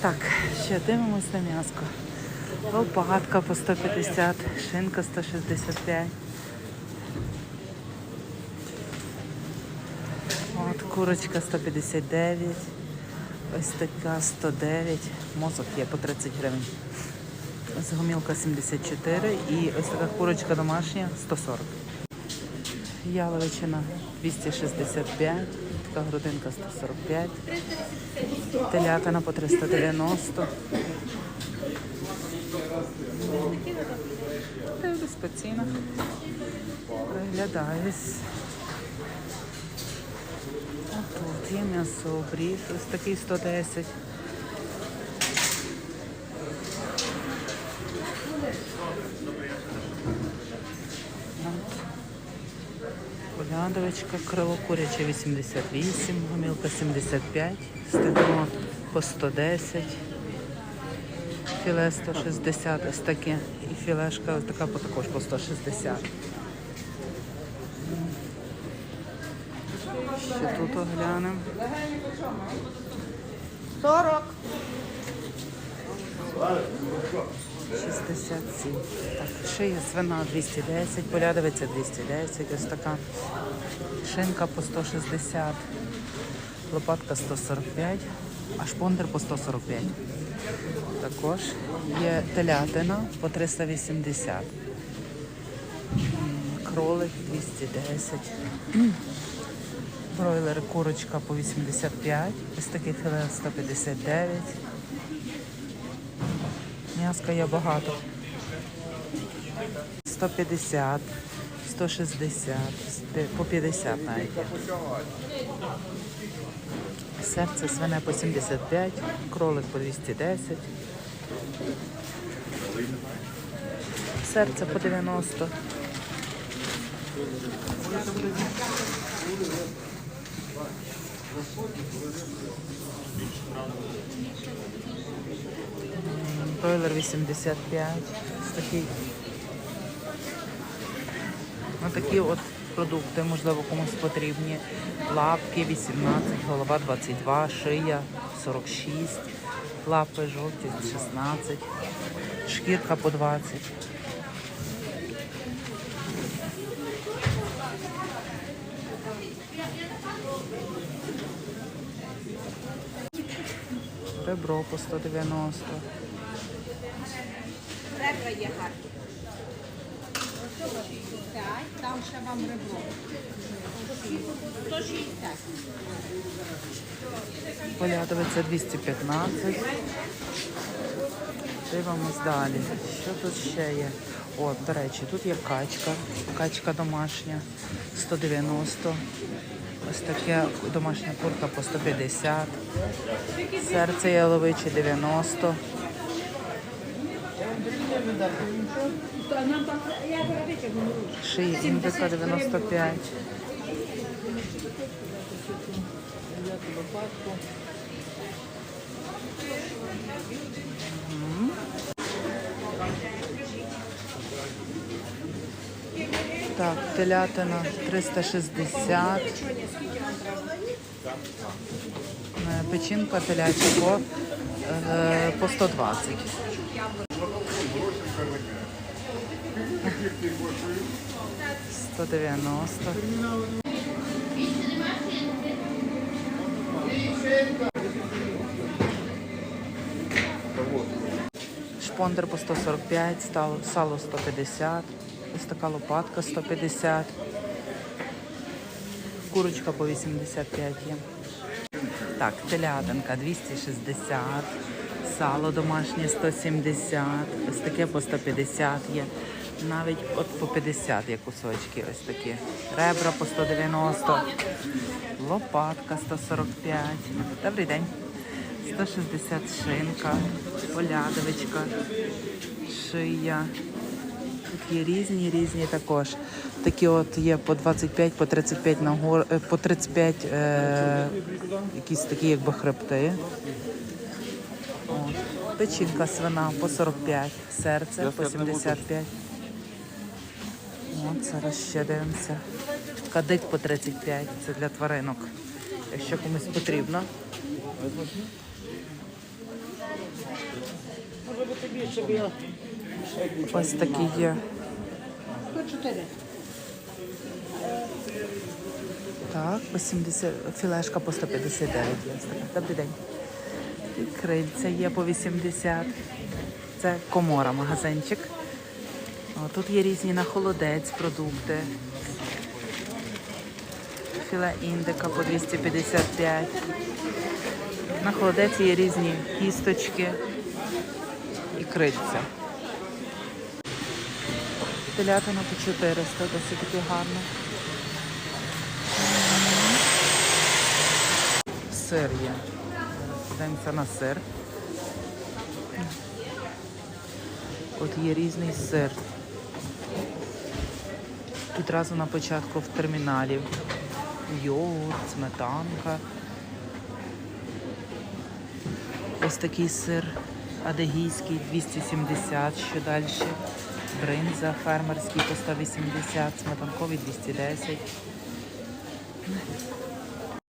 Так, ще дивимось на м'яско. Лопатка по 150, шинка 165. От курочка 159. Ось така 109. Мозок є по 30 гривень. Ось гомілка 74 і ось така курочка домашня 140. Яловичина 265, така грудинка 145, телятина по 390. Дивлюсь по цінах. Приглядаюсь. Отут є м'ясо, брід, ось такий 110. Полядовичка, крило куряче 88, гомілка 75, стегно по 110, філе 160, ось таке. І філешка ось така також по 160. Ще тут оглянемо. 40. 67. Так, шия свина 210, полядовиця 210, ось така. Шинка по 160, лопатка 145, а шпондер по 145. Також є телятина по 380. Кролик 210. Бройлер курочка по 85, ось таке філе 159. М'яска є багато. 150, 160, сте- по 50 навіть. Серце свине по 75, кролик по 210. Серце по 90. Бройлер 85. Ось такий. Ну, такі от продукти, можливо, комусь потрібні. Лапки 18, голова 22, шия 46, лапи жовті 16, шкірка по 20. Ребро по 190. Ребра є гарні. Там ще вам ребро. 160. Полядовиця 215. Дивимось далі. Що тут ще є? О, до речі, тут є качка. Качка домашня 190. Ось таке домашня курка по 150. Серце яловиче 90. Шиї індика 95. Так, телятина 360. Е, Печінка теляча по, е, по 120. Сто дев'яносто. Шпондер по 145, стало- сало 150, ось така лопатка 150, курочка по 85 є. Так, телятинка 260, сало домашнє 170, ось таке по 150 є. Навіть от по 50 є кусочки, ось такі. Ребра по 190, лопатка 145. Добрий день. 160 шинка, полядовичка, шия. Тут є різні, різні також. Такі от є по 25, по 35 нагор, е, по 35 е, якісь такі якби хребти. Печінка свина по 45, серце по 75. От зараз ще дивимося. Кадик по 35, це для тваринок. Якщо комусь потрібно. Ось такі є. Так, по 70, філешка по 159 є. Добрий день. Крильця є по 80. Це комора, магазинчик. О, тут є різні на холодець продукти. Філе індика по 255. На холодець є різні кісточки і крильця. Телятина по 400, досить таки гарно. Сир є. Подивимося на сир. От є різний сир. Відразу на початку в терміналі. Йогурт, сметанка. Ось такий сир адегійський 270, що далі. Бринза фермерський по 180, сметанковий 210.